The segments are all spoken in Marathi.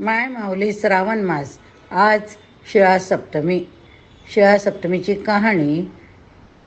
माय माऊली श्रावण मास आज शिळा सप्तमी. शिळा सप्तमीची कहाणी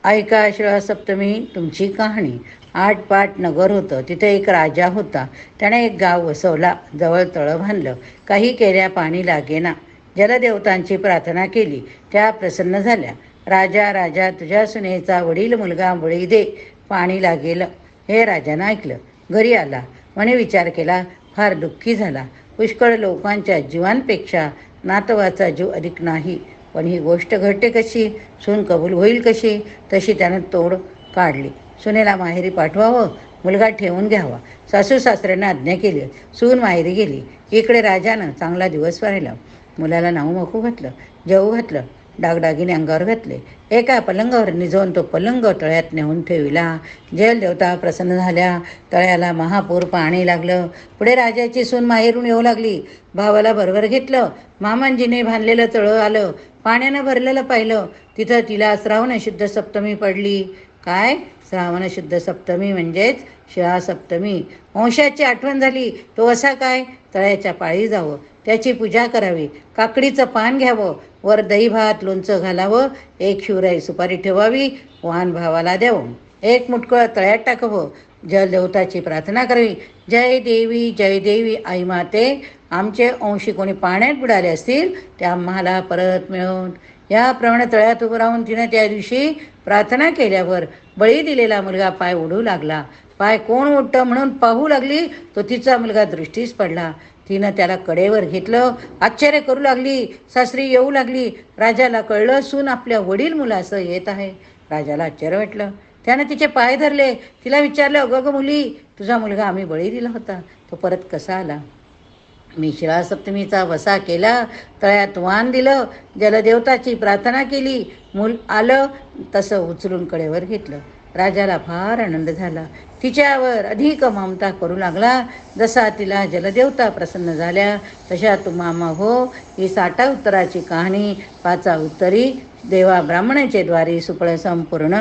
ऐका शिळा सप्तमी तुमची कहाणी. आठ पाट नगर होतं तिथे एक राजा होता. त्याने एक गाव वसवला जवळ तळं बांधलं. काही केल्या पाणी लागेना जलदेवतांची प्रार्थना केली. त्या प्रसन्न झाल्या. राजा राजा तुझ्या सुनेचा वडील मुलगा बळी दे पाणी लागेल हे राजानं ऐकलं. घरी आला. म्हणे विचार केला. फार दुःखी झाला. पुष्कळ लोकांच्या जीवांपेक्षा नातवाचा जीव अधिक नाही. पण ही गोष्ट घडते कशी? सून कबूल होईल कशी? तशी त्यानं तोड काढली. सुनेला माहेरी पाठवावं? मुलगा ठेवून घ्यावा. सासू सासऱ्यांना आज्ञा केली. सून माहेरी गेली. इकडे राजानं चांगला दिवस पाहिला. मुलाला नाऊ मखू घातलं. जेवू घातलं. डागडागिने अंगावर घातले. एका पलंगावर निजवून तो पलंग तळ्यात नेऊन ठेविला. जलदेवता प्रसन्न झाल्या. तळ्याला महापूर पाणी लागलं. पुढे राजाची सून माहेरून येऊ लागली. भावाला बरोबर घेतलं. मामांजीने बांधलेलं तळं आलं. पाण्यानं भरलेलं पाहिलं. तिथं तिला श्रावण शुद्ध सप्तमी पडली. काय? श्रावण शुद्ध सप्तमी म्हणजेच शिळा सप्तमी. वंशाची आठवण झाली तो असा काय? तळ्याच्या पाळी जावं त्याची पूजा करावी काकडीचं पान घ्यावं वर दही भात लोणचं घालावं एक शिवराई सुपारी ठेवावी वाहन भावाला द्यावं. एक मुटकळ तळ्यात टाकावं जलदेवताची प्रार्थना करावी. जय देवी जय देवी आई माते. आमचे अंशी कोणी पाण्यात बुडाले असतील ते आम्हाला परत मिळवून याप्रमाणे तळ्यात उभं राहून तिने त्या दिवशी प्रार्थना केल्यावर बळी दिलेला मुलगा पाय ओढू लागला. पाय कोण ओढतं म्हणून पाहू लागली तो तिचा मुलगा दृष्टीस पडला. तिनं त्याला कडेवर घेतलं आश्चर्य करू लागली सासरी येऊ लागली. राजाला कळलं सून आपल्या वडील मुलासं येत आहे. राजाला आश्चर्य वाटलं. त्यानं तिचे पाय धरले. तिला विचारलं अगं गं मुली तुझा मुलगा आम्ही बळी दिला होता. तो परत कसा आला? मी शिळा सप्तमीचा वसा केला तळ्यात वाण दिलं जलदेवताची प्रार्थना केली. मूल आलं तसं उचलून कडेवर घेतलं. राजाला फार आनंद झाला. तिच्यावर अधिक ममता करू लागला. जसा तिला जलदेवता प्रसन्न झाल्या तशा तू मामा हो. ही साठा उत्तराची कहाणी पाचा उत्तरी देवा ब्राह्मणाचे द्वारे सुपळ संपूर्ण.